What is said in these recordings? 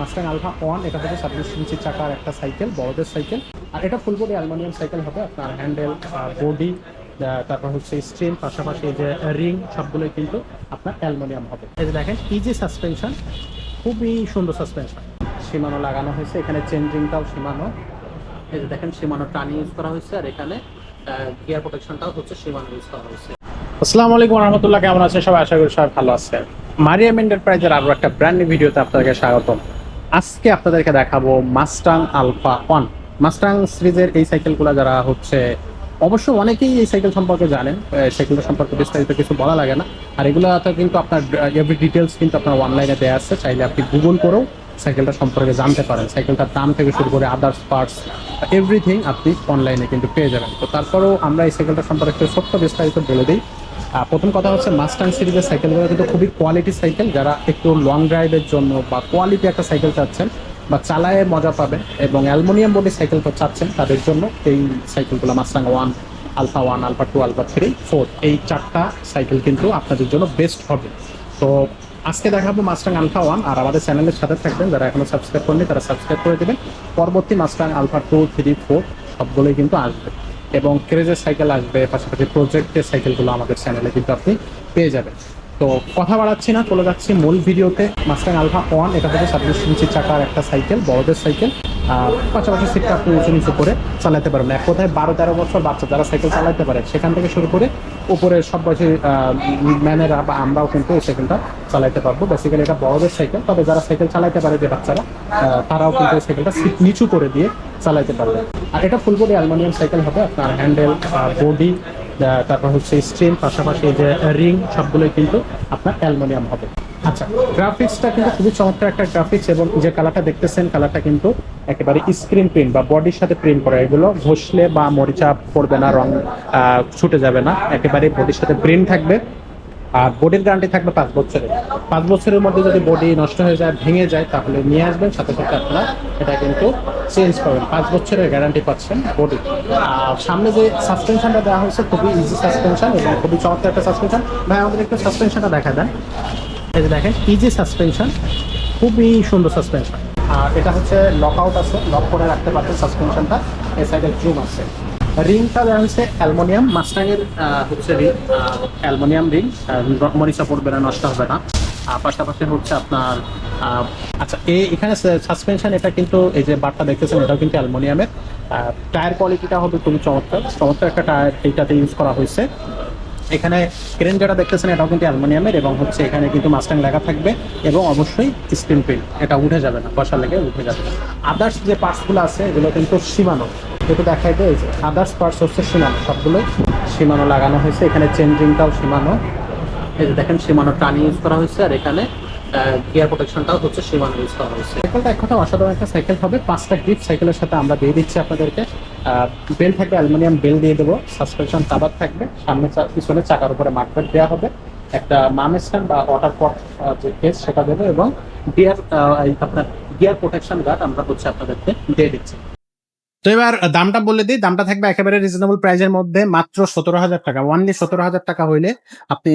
Mustang alpha one এটা হচ্ছে ছাব্বিশ ইঞ্চি চাকার একটা সাইকেল বড়দের সাইকেল আর এটা ফুল বডি অ্যালুমিনিয়াম সাইকেল হবে, আপনার হ্যান্ডেল বডি তারপর হচ্ছে স্ট্রিম পাশাপাশি যে রিং সবগুলোই কিন্তু আপনার অ্যালুমিনিয়াম হবে। এই যে দেখেন ইজি সাসপেনশন খুবই সুন্দর সাসপেনশন সীমানো লাগানো হয়েছে, এখানে চেঞ্জিংটাও সীমানো। এই যে দেখেন, সীমানো টানি ইউজ করা হয়েছে, আর এখানে গিয়ার প্রোটেকশনটাও হচ্ছে সীমানো ইউজ করা হয়েছে। আসসালামু আলাইকুম রহমতুল্লাহ, কেমন আছেন সবাই? আশা করি সবাই ভালো আছেন। মারিয়াম এন্টারপ্রাইজের আরও একটা ব্র্যান্ড ভিডিওতে আপনাদেরকে স্বাগতম। আজকে আপনাদেরকে দেখাবো মাস্টাং আলফা ওয়ান মাস্টাং সিরিজের এই সাইকেলগুলো যারা হচ্ছে, অবশ্য অনেকেই এই সাইকেল সম্পর্কে জানেন সাইকেলটা সম্পর্কে বিস্তারিত কিছু বলা লাগে না। আর এগুলোতে কিন্তু আপনার এভরি ডিটেলস কিন্তু আপনার অনলাইনে দেওয়া আছে, চাইলে আপনি গুগল করেও সাইকেলটা সম্পর্কে জানতে পারেন। সাইকেলটার দাম থেকে শুরু করে আদার্স পার্টস এভরিথিং আপনি অনলাইনে কিন্তু পেয়ে যাবেন। তো তারপরেও আমরা এই সাইকেলটা সম্পর্কে একটু ছোট্ট বিস্তারিত বলে দিই। প্রথম কথা হচ্ছে মাস্টাং সিরিজের সাইকেলগুলো কিন্তু খুবই কোয়ালিটি সাইকেল যারা একটু লং ড্রাইভের জন্য বা কোয়ালিটি একটা সাইকেল চাচ্ছেন বা চালায়ে মজা পাবেন এবং অ্যালুমিনিয়াম বডি সাইকেল চাচ্ছেন তাদের জন্য এই সাইকেলগুলো Mustang one alpha one alpha two alpha three four এই চারটা সাইকেল কিন্তু আপনাদের জন্য বেস্ট হবে। তো আজকে দেখাবো মাস্টাং আলফা ওয়ান আর আমাদের চ্যানেলের সাথে থাকবেন। যারা এখনও সাবস্ক্রাইব করেনি তারা সাবস্ক্রাইব করে দেবেন। পরবর্তী Mustang alpha two three four সবগুলোই কিন্তু আসবে। এবং ক্রেজের সাইকেল আসবে, পাশাপাশি প্রজেক্টের সাইকেলগুলো আমাদের চ্যানেলে কিন্তু আপনি পেয়ে যাবেন। তো কথা বাড়াচ্ছি না, চলে যাচ্ছি মূল ভিডিওতে মাস্টার আলফা ওয়ান এটা হচ্ছে ছাব্বিশ ইঞ্চি চাকার একটা সাইকেল বড়দের সাইকেল পাশাপাশি সিটটা আপনি উঁচু নিচু করে চালাতে পারবেন। এক কথায় বারো, তেরো বছর বাচ্চা যারা সাইকেল চালাতে পারে, সেখান থেকে শুরু করে উপরে সব বয়সী ম্যানেরা বা আমরাও কিন্তু এই সাইকেলটা চালাতে পারব। বেসিক্যালি এটা বড়দের সাইকেল তবে যারা সাইকেল চালাতে পারে যে বাচ্চারা তারাও কিন্তু এই সাইকেলটা সিট নিচু করে দিয়ে চালাতে পারবে। আর এটা ফুল বডি অ্যালুমিনিয়াম সাইকেল হবে, আপনার হ্যান্ডেল বডি তারপর হচ্ছে স্ট্রিম পাশাপাশি যে রিং সবগুলোই কিন্তু আপনার অ্যালুমিনিয়াম হবে। আচ্ছা গ্রাফিক্সটা কিন্তু খুবই চমৎকার একটা গ্রাফিক্স এবং যে কালারটা দেখতেছেন কালারটা কিন্তু একেবারে স্ক্রিন প্রিন্ট বা বডির সাথে প্রিন্ট করা। এগুলো ঘষলে বা মরিচা পড়বে না, রং ছুটে যাবে না। একেবারে বডির সাথে প্রিন্ট থাকবে। আর বডির গ্যারান্টি থাকবে পাঁচ বছরের। পাঁচ বছরের মধ্যে যদি বডি নষ্ট হয়ে যায়, ভেঙে যায়, তাহলে নিয়ে আসবেন। সাথে সাথে আপনারা এটা কিন্তু চেঞ্জ করবেন পাঁচ বছরের গ্যারান্টি পাচ্ছেন বডি আর সামনে যে সাসপেনশনটা দেওয়া হয়েছে, খুবই ইজি সাসপেনশন এবং খুবই চমৎকার একটা সাসপেনশন ভাই, আমাদের একটু সাসপেনশনটা দেখা দেন। এই দেখেন ইজি সাসপেনশন খুবই সুন্দর সাসপেনশন আর এটা হচ্ছে লক আউট আছে লক করে রাখতে পারছেন সাসপেনশনটা এই সাইডে জুম আছে। রিংটা দেওয়া হচ্ছে অ্যালমোনিয়াম মাস্টাংয়ের হচ্ছে রিং অ্যালমোনিয়াম রিং মরিচা পড়বে না নষ্ট হবে না। আর পাশাপাশি হচ্ছে আপনার আচ্ছা এই এখানে সাসপেনশন এটা কিন্তু এই যে বারটা দেখতেছেন, এটাও কিন্তু অ্যালমোনিয়ামের। টায়ার কোয়ালিটিটা হবে খুবই চমৎকার। চমৎকার একটা টায়ার এইটাতে ইউজ করা হয়েছে। এখানে ক্রেন যেটা দেখতেছেন, এটাও কিন্তু অ্যালুমিনিয়ামের এবং হচ্ছে এখানে কিন্তু মাস্টাং লেখা থাকবে এবং অবশ্যই স্ক্রিন প্রিন্ট এটা উঠে যাবে না বসা লেগে উঠে যাবে না। আদার্স যে পার্টসগুলো আছে, এগুলো কিন্তু সীমানো। যেহেতু দেখাই যে আদার্স পার্টস হচ্ছে সীমানো, সবগুলোই সীমানো লাগানো হয়েছে। এখানে চেঞ্জিংটাও সীমানো। এই যে দেখেন, সীমানো টানি ইউজ করা হয়েছে আর এখানে গিয়ার প্রোটেকশনটাও হচ্ছে সীমানো ইউজ করা হয়েছে। সাইকেলটা এক কথা অসাধারণ একটা সাইকেল হবে। পাঁচটা গ্রিপ সাইকেলের সাথে আমরা দিয়ে দিচ্ছি আপনাদেরকে। বেল থাকবে, অ্যালুমিনিয়াম বেল দিয়ে দেবো। সাসপেনশন কাবার থাকবে। সামনে পিছনে চাকার উপরে মার্কেট দেওয়া হবে। একটা মাম স্ট্যান্ড বা ওয়াটার পট যে কেস সেটা দেবে এবং গিয়ার আপনার গিয়ার প্রোটেকশন গার্ড আমরা হচ্ছে আপনাদেরকে দিয়ে দিচ্ছি। তো এবার দামটা বলে দিই। দামটা থাকবে একেবারে রিজনেবল প্রাইজের মধ্যে মাত্র সতেরো হাজার টাকা। ওয়ানলি সতেরো হাজার টাকা হইলে আপনি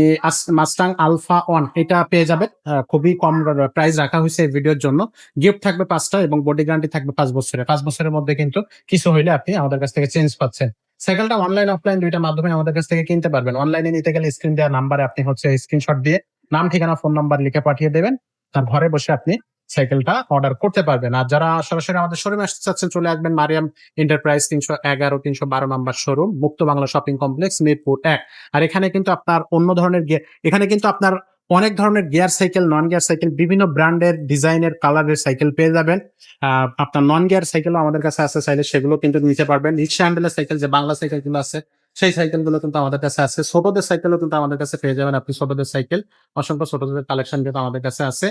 মাস্টাং আলফা ওয়ান এটা পেয়ে যাবেন। খুবই কম প্রাইস রাখা হয়েছে এই ভিডিওর জন্য। গিফট থাকবে পাঁচটা এবং বডি গ্যারান্টি থাকবে পাঁচ বছরের। পাঁচ বছরের মধ্যে কিন্তু কিছু হইলে আপনি আমাদের কাছ থেকে চেঞ্জ পাচ্ছেন। সাইকেলটা অনলাইন অফলাইন দুইটা মাধ্যমে আমাদের কাছ থেকে কিনতে পারবেন। অনলাইনে নিতে গেলে স্ক্রিন দেওয়া নাম্বারে আপনি হচ্ছে স্ক্রিনশট দিয়ে নাম, ঠিকানা ফোন নাম্বার লিখে পাঠিয়ে দেবেন। তার ঘরে বসে আপনি সাইকেলটা অর্ডার করতে পারবেন। আর যারা সরাসরি আমাদের শোরুমে আসতে চাচ্ছেন, চলে আসবেন মারিয়াম এন্টারপ্রাইজ তিনশো এগারো, তিনশো বারো নাম্বার শোরুম মুক্ত বাংলা শপিং কমপ্লেক্স মিরপুর এক। আর এখানে কিন্তু আপনার অন্য ধরনের এখানে কিন্তু আপনার অনেক ধরনের gear cycle non gear cycle বিভিন্ন ব্র্যান্ডের ডিজাইনের কালারের সাইকেল পেয়ে যাবেন। আপনার নন গিয়ার সাইকেলও আমাদের কাছে আছে, চাইলে সেগুলো কিন্তু নিতে পারবেন। রিক্সা হ্যান্ডেলের সাইকেল যে বাংলা সাইকেলগুলো আছে সেই সাইকেলগুলো কিন্তু আমাদের কাছে আছে। ছোটদের সাইকেলও কিন্তু আমাদের কাছে পেয়ে যাবেন আপনি ছোটদের সাইকেল অসংখ্য ছোটদের কালেকশন কিন্তু আমাদের কাছে আছে।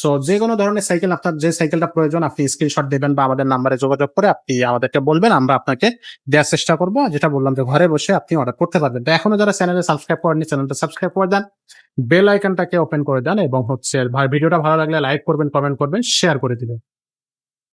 সো যে কোনো ধরনের সাইকেল আপনার যে সাইকেলটা প্রয়োজন, আপনি স্ক্রিনশট দেবেন বা আমাদের নাম্বারে যোগাযোগ করে আপনি আমাদেরকে বলবেন, আমরা আপনাকে দেওয়ার চেষ্টা করব। যেটা বললাম যে ঘরে বসে আপনি অর্ডার করতে পারবেন। তো এখনও যারা চ্যানেলে সাবস্ক্রাইব করেননি চ্যানেলটা সাবস্ক্রাইব করে দেন। বেল আইকনটাকে ওপেন করে দেন এবং হচ্ছে ভিডিওটা ভালো লাগলে লাইক করবেন কমেন্ট করবেন শেয়ার করে দিবেন।